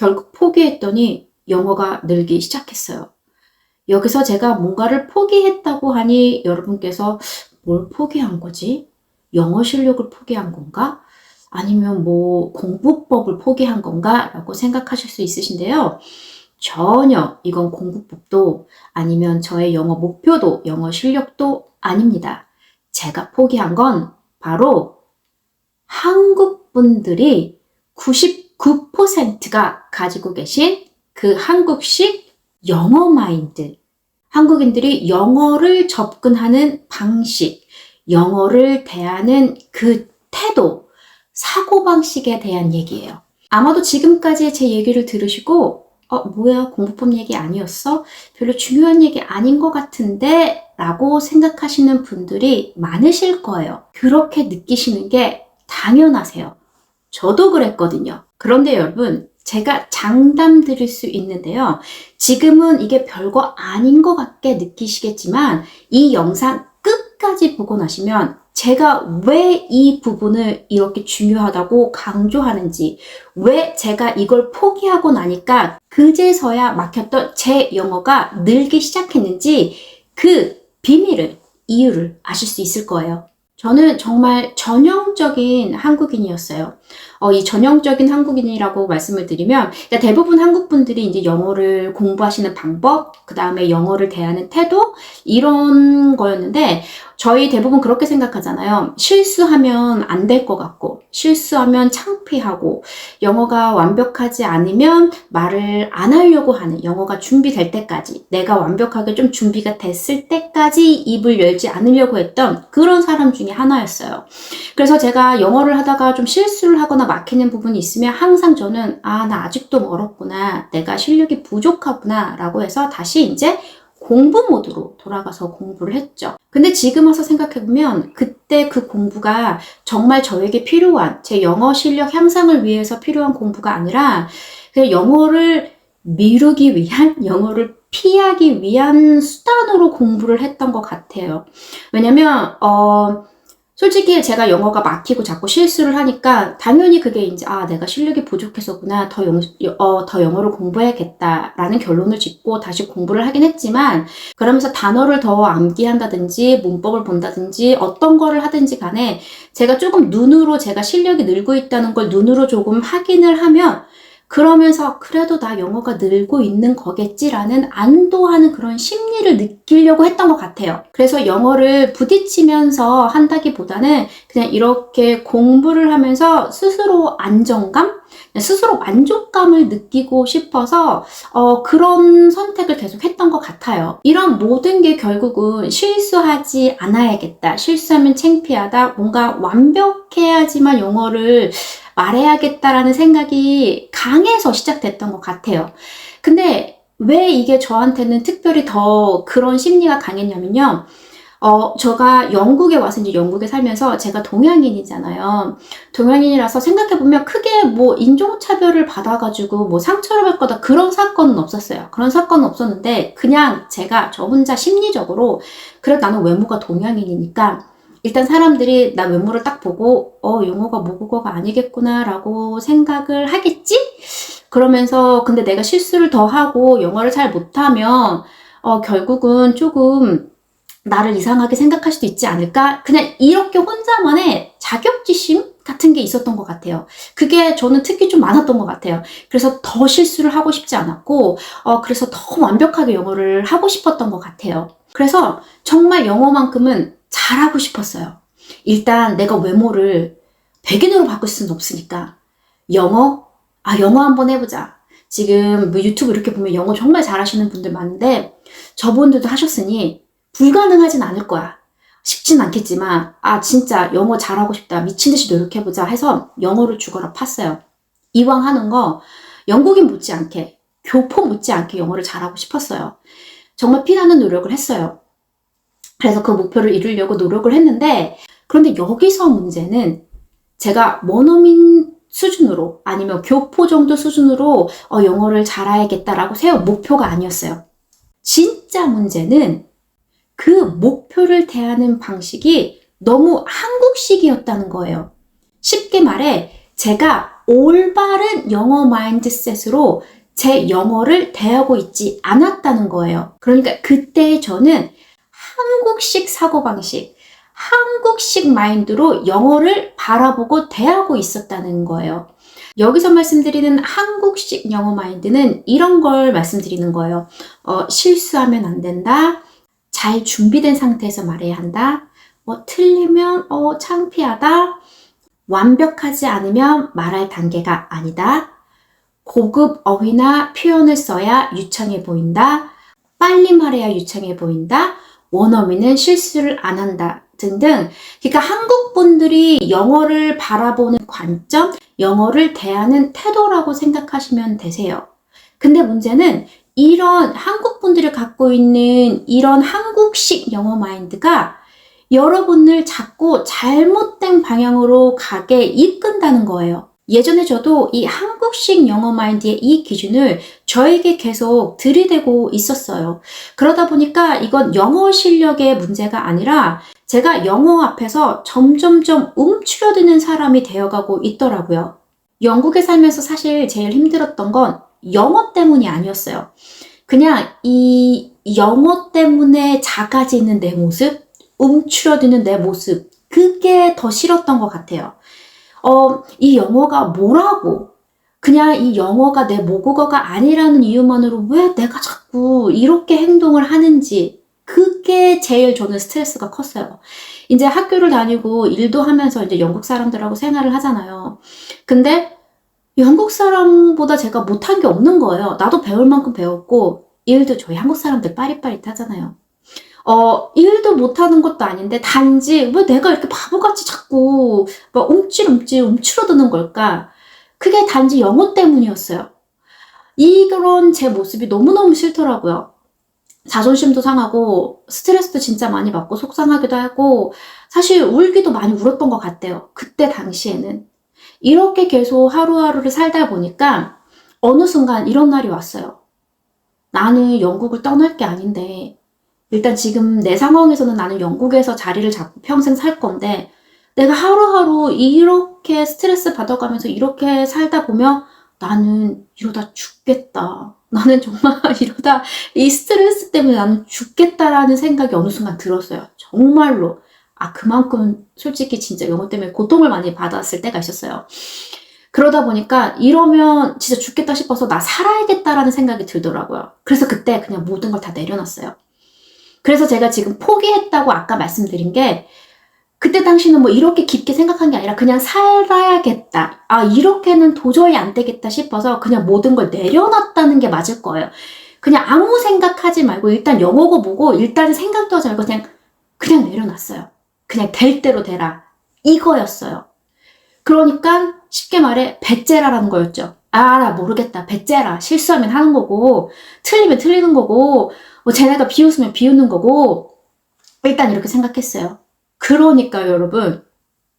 결국 포기했더니 영어가 늘기 시작했어요. 여기서 제가 뭔가를 포기했다고 하니 여러분께서 뭘 포기한 거지? 영어 실력을 포기한 건가? 아니면 뭐 공부법을 포기한 건가? 라고 생각하실 수 있으신데요. 전혀 이건 공부법도 아니면 저의 영어 목표도 영어 실력도 아닙니다. 제가 포기한 건 바로 한국 분들이 99%가 가지고 계신 그 한국식 영어 마인드. 한국인들이 영어를 접근하는 방식, 영어를 대하는 그 태도, 사고방식에 대한 얘기예요. 아마도 지금까지 제 얘기를 들으시고, 어, 뭐야, 공부법 얘기 아니었어? 별로 중요한 얘기 아닌 것 같은데? 라고 생각하시는 분들이 많으실 거예요. 그렇게 느끼시는 게 당연하세요. 저도 그랬거든요. 그런데 여러분, 제가 장담 드릴 수 있는데요. 지금은 이게 별거 아닌 것 같게 느끼시겠지만, 이 영상 끝까지 보고 나시면 제가 왜 이 부분을 이렇게 중요하다고 강조하는지, 왜 제가 이걸 포기하고 나니까 그제서야 막혔던 제 영어가 늘기 시작했는지 그 비밀을, 이유를 아실 수 있을 거예요. 저는 정말 전형적인 한국인이었어요. 어, 이 전형적인 한국인이라고 말씀을 드리면 그러니까 대부분 한국 분들이 이제 영어를 공부하시는 방법, 그 다음에 영어를 대하는 태도 이런 거였는데 저희 대부분 그렇게 생각하잖아요. 실수하면 안 될 것 같고 실수하면 창피하고 영어가 완벽하지 않으면 말을 안 하려고 하는 영어가 준비될 때까지 내가 완벽하게 좀 준비가 됐을 때까지 입을 열지 않으려고 했던 그런 사람 중에 하나였어요. 그래서 제가 영어를 하다가 좀 실수를 하거나 막히는 부분이 있으면 항상 저는 아, 나 아직도 멀었구나. 내가 실력이 부족하구나. 라고 해서 다시 이제 공부 모드로 돌아가서 공부를 했죠. 근데 지금 와서 생각해보면 그때 그 공부가 정말 저에게 필요한 제 영어 실력 향상을 위해서 필요한 공부가 아니라 그냥 영어를 미루기 위한 영어를 피하기 위한 수단으로 공부를 했던 것 같아요. 왜냐면 어 솔직히 제가 영어가 막히고 자꾸 실수를 하니까 당연히 그게 이제 아 내가 실력이 부족해서구나. 더, 영, 어, 더 영어를 공부해야겠다라는 결론을 짓고 다시 공부를 하긴 했지만 그러면서 단어를 더 암기한다든지 문법을 본다든지 어떤 거를 하든지 간에 제가 조금 눈으로 제가 실력이 늘고 있다는 걸 눈으로 조금 확인을 하면 그러면서 그래도 나 영어가 늘고 있는 거겠지라는 안도하는 그런 심리를 느끼려고 했던 것 같아요. 그래서 영어를 부딪히면서 한다기보다는 그냥 이렇게 공부를 하면서 스스로 안정감? 스스로 만족감을 느끼고 싶어서 어, 그런 선택을 계속 했던 것 같아요. 이런 모든 게 결국은 실수하지 않아야겠다. 실수하면 창피하다. 뭔가 완벽해야지만 영어를 말해야겠다라는 생각이 강해서 시작됐던 것 같아요. 근데 왜 이게 저한테는 특별히 더 그런 심리가 강했냐면요. 어, 제가 영국에 와서 이제 영국에 살면서 제가 동양인이잖아요. 동양인이라서 생각해보면 크게 뭐 인종차별을 받아가지고 뭐 상처를 받 거다 그런 사건은 없었어요. 그런 사건은 없었는데 그냥 제가 저 혼자 심리적으로 그래 나는 외모가 동양인이니까 일단 사람들이 나 외모를 딱 보고 어 영어가 모국어가 아니겠구나라고 생각을 하겠지? 그러면서 근데 내가 실수를 더 하고 영어를 잘 못하면 어 결국은 조금 나를 이상하게 생각할 수도 있지 않을까? 그냥 이렇게 혼자만의 자격지심 같은 게 있었던 것 같아요. 그게 저는 특히 좀 많았던 것 같아요. 그래서 더 실수를 하고 싶지 않았고, 어, 그래서 더 완벽하게 영어를 하고 싶었던 것 같아요. 그래서 정말 영어만큼은 잘하고 싶었어요. 일단 내가 외모를 백인으로 바꿀 수는 없으니까 영어? 아 영어 한번 해보자. 지금 뭐 유튜브 이렇게 보면 영어 정말 잘하시는 분들 많은데 저분들도 하셨으니 불가능하진 않을 거야. 쉽진 않겠지만 아 진짜 영어 잘하고 싶다. 미친 듯이 노력해보자 해서 영어를 죽어라 팠어요. 이왕 하는 거 영국인 못지않게 교포 못지않게 영어를 잘하고 싶었어요. 정말 피나는 노력을 했어요. 그래서 그 목표를 이루려고 노력을 했는데 그런데 여기서 문제는 제가 원어민 수준으로 아니면 교포 정도 수준으로 어, 영어를 잘해야겠다라고 세운 목표가 아니었어요. 진짜 문제는 그 목표를 대하는 방식이 너무 한국식이었다는 거예요. 쉽게 말해 제가 올바른 영어 마인드셋으로 제 영어를 대하고 있지 않았다는 거예요. 그러니까 그때 저는 한국식 사고방식, 한국식 마인드로 영어를 바라보고 대하고 있었다는 거예요. 여기서 말씀드리는 한국식 영어 마인드는 이런 걸 말씀드리는 거예요. 어, 실수하면 안 된다. 잘 준비된 상태에서 말해야 한다. 뭐 틀리면 어, 창피하다. 완벽하지 않으면 말할 단계가 아니다. 고급 어휘나 표현을 써야 유창해 보인다. 빨리 말해야 유창해 보인다. 원어민은 실수를 안 한다. 등등. 그러니까 한국 분들이 영어를 바라보는 관점, 영어를 대하는 태도라고 생각하시면 되세요. 근데 문제는 이런 한국 분들이 갖고 있는 이런 한국식 영어 마인드가 여러분을 자꾸 잘못된 방향으로 가게 이끈다는 거예요. 예전에 저도 이 한국식 영어 마인드의 이 기준을 저에게 계속 들이대고 있었어요. 그러다 보니까 이건 영어 실력의 문제가 아니라 제가 영어 앞에서 점점점 움츠려드는 사람이 되어가고 있더라고요. 영국에 살면서 사실 제일 힘들었던 건 영어 때문이 아니었어요. 그냥 이 영어 때문에 작아지는 내 모습, 움츠려드는 내 모습, 그게 더 싫었던 것 같아요. 어, 이 영어가 뭐라고? 그냥 이 영어가 내 모국어가 아니라는 이유만으로 왜 내가 자꾸 이렇게 행동을 하는지, 그게 제일 저는 스트레스가 컸어요. 이제 학교를 다니고 일도 하면서 이제 영국 사람들하고 생활을 하잖아요. 근데 영국 사람보다 제가 못한 게 없는 거예요. 나도 배울 만큼 배웠고, 일도 저희 한국 사람들 빠릿빠릿하잖아요. 어, 일도 못하는 것도 아닌데, 단지 왜 내가 이렇게 바보같이 자꾸 막 움찔움찔 움츠러드는 걸까? 그게 단지 영어 때문이었어요. 이런 제 모습이 너무너무 싫더라고요. 자존심도 상하고, 스트레스도 진짜 많이 받고, 속상하기도 하고, 사실 울기도 많이 울었던 것 같아요. 그때 당시에는. 이렇게 계속 하루하루를 살다 보니까, 어느 순간 이런 날이 왔어요. 나는 영국을 떠날 게 아닌데, 일단 지금 내 상황에서는 나는 영국에서 자리를 잡고 평생 살 건데, 내가 하루하루 이렇게 스트레스 받아가면서 이렇게 살다 보면 나는 이러다 죽겠다. 나는 정말 이러다 이 스트레스 때문에 나는 죽겠다라는 생각이 어느 순간 들었어요. 정말로. 아, 그만큼 솔직히 진짜 영어 때문에 고통을 많이 받았을 때가 있었어요. 그러다 보니까 이러면 진짜 죽겠다 싶어서 나 살아야겠다라는 생각이 들더라고요. 그래서 그때 그냥 모든 걸 다 내려놨어요. 그래서 제가 지금 포기했다고 아까 말씀드린 게 그때 당시는 뭐 이렇게 깊게 생각한 게 아니라 그냥 살아야겠다. 아, 이렇게는 도저히 안 되겠다 싶어서 그냥 모든 걸 내려놨다는 게 맞을 거예요. 그냥 아무 생각하지 말고 일단 영어고 뭐고 일단 생각도 하지 말고 그냥 그냥 내려놨어요. 그냥 될 대로 되라. 이거였어요. 그러니까 쉽게 말해 배째라라는 거였죠. 아, 나 모르겠다. 배째라. 실수하면 하는 거고 틀리면 틀리는 거고 뭐 쟤네가 비웃으면 비웃는 거고 일단 이렇게 생각했어요. 그러니까 여러분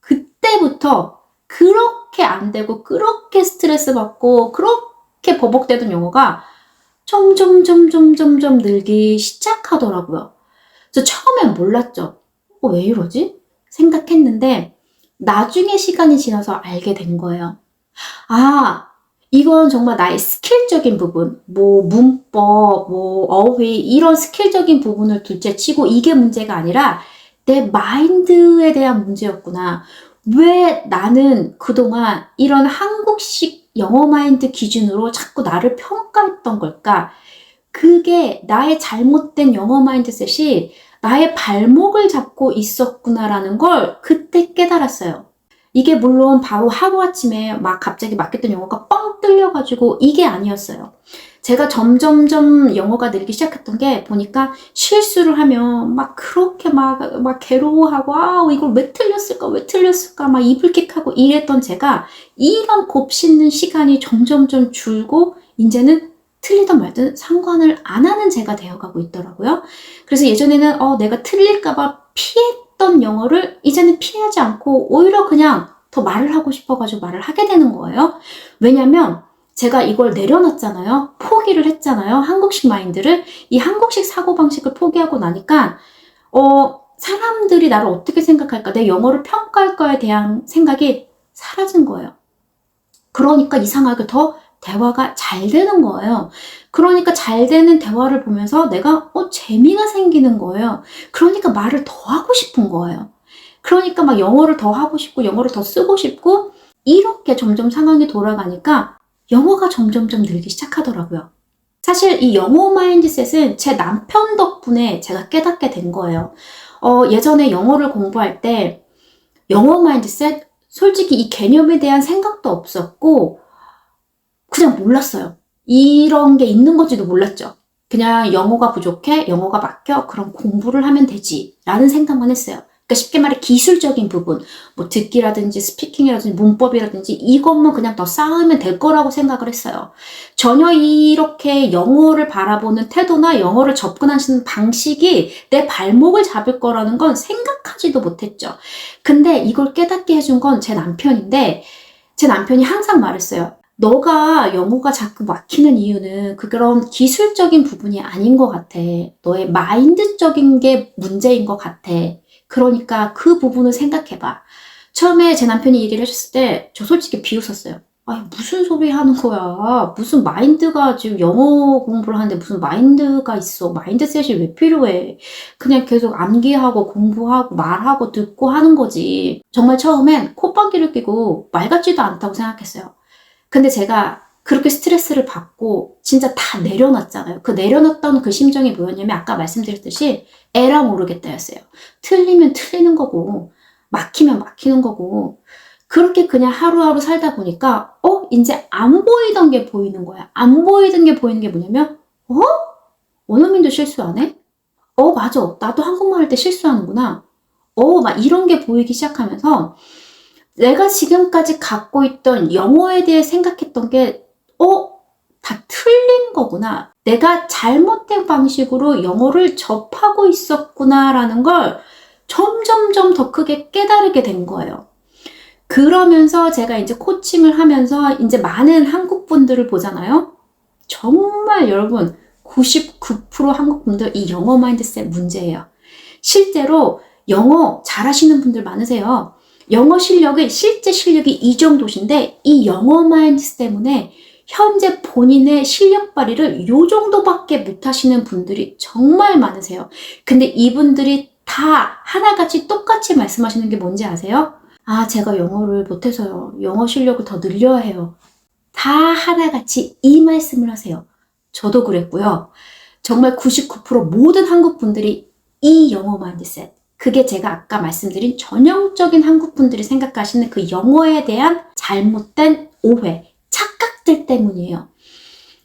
그때부터 그렇게 안 되고 그렇게 스트레스 받고 그렇게 버벅대던 영어가 점점 점점 점점 늘기 시작하더라고요. 저 처음엔 몰랐죠. 어, 왜 이러지? 생각했는데 나중에 시간이 지나서 알게 된 거예요. 아, 이건 정말 나의 스킬적인 부분, 뭐 문법, 뭐 어휘 이런 스킬적인 부분을 둘째 치고 이게 문제가 아니라 내 마인드에 대한 문제였구나. 왜 나는 그동안 이런 한국식 영어 마인드 기준으로 자꾸 나를 평가했던 걸까? 그게 나의 잘못된 영어 마인드셋이 나의 발목을 잡고 있었구나라는 걸 그때 깨달았어요. 이게 물론 바로 하루아침에 막 갑자기 맡겼던 영어가 뻥 뚫려가지고 이게 아니었어요. 제가 점점점 영어가 늘기 시작했던 게 보니까 실수를 하면 막 그렇게 막, 막 괴로워하고, 아, 이걸 왜 틀렸을까, 왜 틀렸을까, 막 이불킥하고 이랬던 제가 이런 곱씹는 시간이 점점점 줄고, 이제는 틀리든 말든 상관을 안 하는 제가 되어가고 있더라고요. 그래서 예전에는, 어, 내가 틀릴까봐 피 했던 영어를 이제는 피하지 않고 오히려 그냥 더 말을 하고 싶어가지고 말을 하게 되는 거예요. 왜냐면 제가 이걸 내려놨잖아요. 포기를 했잖아요. 한국식 마인드를. 이 한국식 사고방식을 포기하고 나니까, 어, 사람들이 나를 어떻게 생각할까, 내 영어를 평가할 거에 대한 생각이 사라진 거예요. 그러니까 이상하게 더 대화가 잘 되는 거예요. 그러니까 잘 되는 대화를 보면서 내가 어 재미가 생기는 거예요. 그러니까 말을 더 하고 싶은 거예요. 그러니까 막 영어를 더 하고 싶고 영어를 더 쓰고 싶고 이렇게 점점 상황이 돌아가니까 영어가 점점점 늘기 시작하더라고요. 사실 이 영어 마인드셋은 제 남편 덕분에 제가 깨닫게 된 거예요. 어, 예전에 영어를 공부할 때 영어 마인드셋 솔직히 이 개념에 대한 생각도 없었고 그냥 몰랐어요. 이런 게 있는 건지도 몰랐죠. 그냥 영어가 부족해, 영어가 막혀, 그럼 공부를 하면 되지. 라는 생각만 했어요. 그러니까 쉽게 말해 기술적인 부분, 뭐 듣기라든지 스피킹이라든지 문법이라든지 이것만 그냥 더 쌓으면 될 거라고 생각을 했어요. 전혀 이렇게 영어를 바라보는 태도나 영어를 접근하시는 방식이 내 발목을 잡을 거라는 건 생각하지도 못했죠. 근데 이걸 깨닫게 해준 건 제 남편인데 제 남편이 항상 말했어요. 너가 영어가 자꾸 막히는 이유는 그런 기술적인 부분이 아닌 것 같아. 너의 마인드적인 게 문제인 것 같아. 그러니까 그 부분을 생각해봐. 처음에 제 남편이 얘기를 해줬을 때 저 솔직히 비웃었어요. 아니 무슨 소리 하는 거야. 무슨 마인드가 지금 영어 공부를 하는데 무슨 마인드가 있어. 마인드셋이 왜 필요해. 그냥 계속 암기하고 공부하고 말하고 듣고 하는 거지. 정말 처음엔 콧방귀를 끼고 말 같지도 않다고 생각했어요. 근데 제가 그렇게 스트레스를 받고 진짜 다 내려놨잖아요. 그 내려놨던 그 심정이 뭐였냐면 아까 말씀드렸듯이 에라 모르겠다였어요. 틀리면 틀리는 거고 막히면 막히는 거고 그렇게 그냥 하루하루 살다 보니까 어 이제 안 보이던 게 보이는 거야. 안 보이던 게 보이는 게 뭐냐면 어 원어민도 실수 안 해? 어 맞아 나도 한국말 할 때 실수하는구나. 어 막 이런 게 보이기 시작하면서 내가 지금까지 갖고 있던 영어에 대해 생각했던 게, 어? 다 틀린 거구나. 내가 잘못된 방식으로 영어를 접하고 있었구나라는 걸 점점점 더 크게 깨달게 된 거예요. 그러면서 제가 이제 코칭을 하면서 이제 많은 한국 분들을 보잖아요. 정말 여러분, 99% 한국 분들 이 영어 마인드셋 문제예요. 실제로 영어 잘하시는 분들 많으세요. 영어 실력은 실제 실력이 이 정도신데 이 영어 마인드 때문에 현재 본인의 실력 발휘를 요 정도밖에 못 하시는 분들이 정말 많으세요. 근데 이분들이 다 하나같이 똑같이 말씀하시는 게 뭔지 아세요? 아, 제가 영어를 못해서요. 영어 실력을 더 늘려야 해요. 다 하나같이 이 말씀을 하세요. 저도 그랬고요. 정말 99% 모든 한국 분들이 이 영어 마인드셋, 그게 제가 아까 말씀드린 전형적인 한국 분들이 생각하시는 그 영어에 대한 잘못된 오해, 착각들 때문이에요.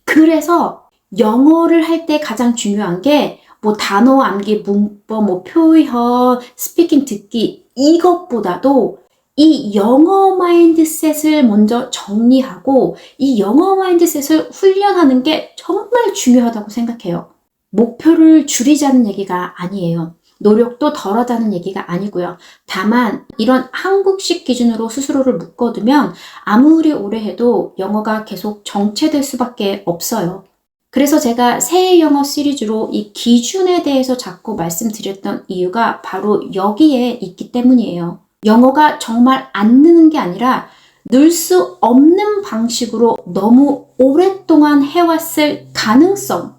그래서 영어를 할 때 가장 중요한 게 뭐 단어 암기, 문법, 뭐 표현, 스피킹 듣기 이것보다도 이 영어 마인드셋을 먼저 정리하고 이 영어 마인드셋을 훈련하는 게 정말 중요하다고 생각해요. 목표를 줄이자는 얘기가 아니에요. 노력도 덜하다는 얘기가 아니고요. 다만 이런 한국식 기준으로 스스로를 묶어두면 아무리 오래 해도 영어가 계속 정체될 수밖에 없어요. 그래서 제가 새해 영어 시리즈로 이 기준에 대해서 자꾸 말씀드렸던 이유가 바로 여기에 있기 때문이에요. 영어가 정말 안 느는 게 아니라 늘 수 없는 방식으로 너무 오랫동안 해왔을 가능성.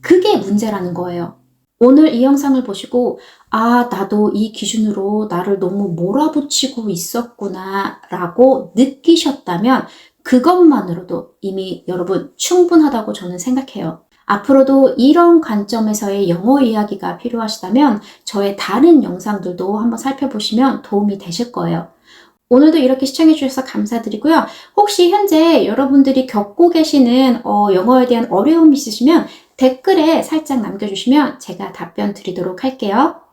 그게 문제라는 거예요. 오늘 이 영상을 보시고, 아, 나도 이 기준으로 나를 너무 몰아붙이고 있었구나, 라고 느끼셨다면, 그것만으로도 이미 여러분 충분하다고 저는 생각해요. 앞으로도 이런 관점에서의 영어 이야기가 필요하시다면, 저의 다른 영상들도 한번 살펴보시면 도움이 되실 거예요. 오늘도 이렇게 시청해주셔서 감사드리고요. 혹시 현재 여러분들이 겪고 계시는 어, 영어에 대한 어려움이 있으시면 댓글에 살짝 남겨주시면 제가 답변 드리도록 할게요.